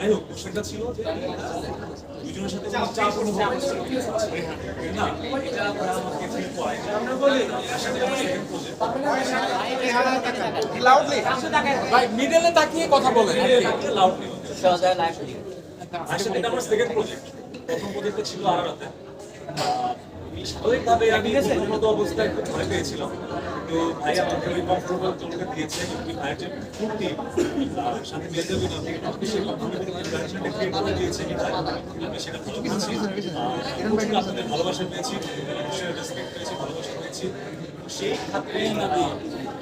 যাই হোক কোশ্চেনটা ছিল যে দুজনের সাথে কোনো চাপ অনুভব না। এটা আমাকে ফিল করায় আসলে আমার second ভাই মিডলে তাকিয়ে কথা বলেন কি। এটা আসলে এটা আমার সেকেন্ড প্রজেক্ট প্রথম প্রজেক্টটা ছিল আরারাতে স্বাভাবিকভাবে আমি প্রথমত অবস্থায় একটু ভয় পেয়েছিলাম। তো ভাই আমাকে ওই কমফোর্টেবল তোমাকে দিয়েছে এবং ভাইয়ের যে ফুর্তি সাথে মেয়েদের বিনা আপনি সেই কমফোর্টেবল ইনভাইরনমেন্টটা ক্রিয়েট করে দিয়েছে কি আমি সেটা ভালো পেয়েছি প্রচুর আপনাদের ভালোবাসা পেয়েছি রেসপেক্ট পেয়েছি, ভালোবাসা পেয়েছি। সেই খাতে আমি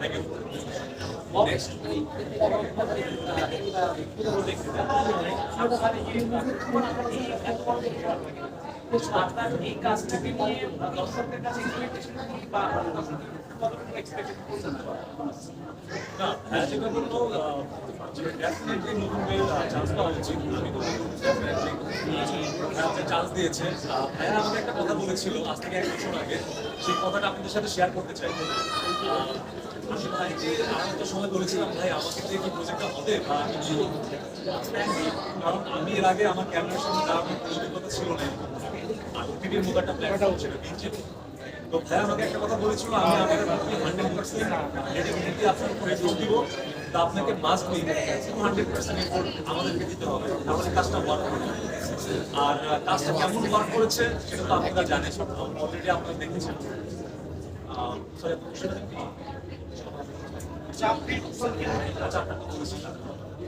থ্যাংক ইউ নেক্সট আপনার এই কাজটাকে নিয়ে দর্শকদের কাছে expectation কি বা দর্শকদের কতটুকু expectation করছেন? না হ্যাঁ যেটা বলল ডেফিনেটলি নতুন চান্স পাওয়া উচিত আমি তো ডেফিনেটলি চান্স দিয়েছে ভাইয়া আমাকে একটা কথা বলেছিল আজ থেকে এক বছর আগে। সেই কথাটা আপনাদের সাথে শেয়ার করতে চাই। আমি ভাইকে আমি তো সময় বলেছিলাম ভাই আমাকে দিয়ে কি প্রজেক্টটা হবে বা আমি কারণ আমি এর আগে আমার ক্যামেরার সামনে দাঁড়ানোর অভিজ্ঞতা ছিল না। আর টিভির মতো একটা প্ল্যাটফর্ম ছিল। বিজেপি তো ভাই আমাকে একটা কথা বলেছিল, আমি আপনাকে হান্ড্রেড আমাদেরকে দিতে হবে, তাহলে কাজটা ওয়ার্ক করবে আর কাজটা কেমন ওয়ার্ক করেছে সেটা তো আপনারা জানেন অলরেডি আপনারা দেখেছেন। চাপটা কথা বলেছিলাম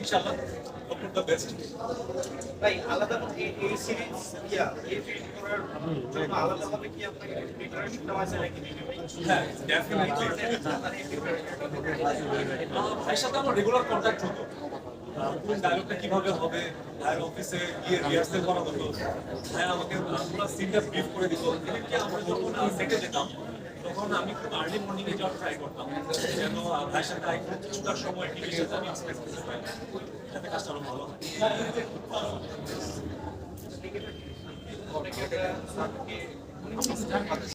ইনশাআল্লাহ হোপ দ্য বেস্ট ভাই আলাদা এই এই সিরিজ ইয়া এই ফিল্ম করার জন্য আলাদাভাবে কি আপনাকে প্রিপারেশন নেওয়া হয়েছে নাকি? হ্যাঁ ডেফিনেটলি ভাইয়ের সাথে আমার রেগুলার কন্ট্যাক্ট হতো। ডায়লগটা কীভাবে হবে ভাইয়ের অফিসে গিয়ে রিহার্সেল করা হতো। ভাই আমাকে পুরো সিনটা ব্রিফ করে দিত। এমনকি আমরা যখন সেটে যেতাম তখন আমি খুব আর্লি মর্নিং এ ট্রাই করতাম। যেন সাথে আরেকটু কিছুটা সময় টিভির সাথে আমি এক্সপেক্ট করতে পারি। যাতে কাজটা আরও ভালো হয়।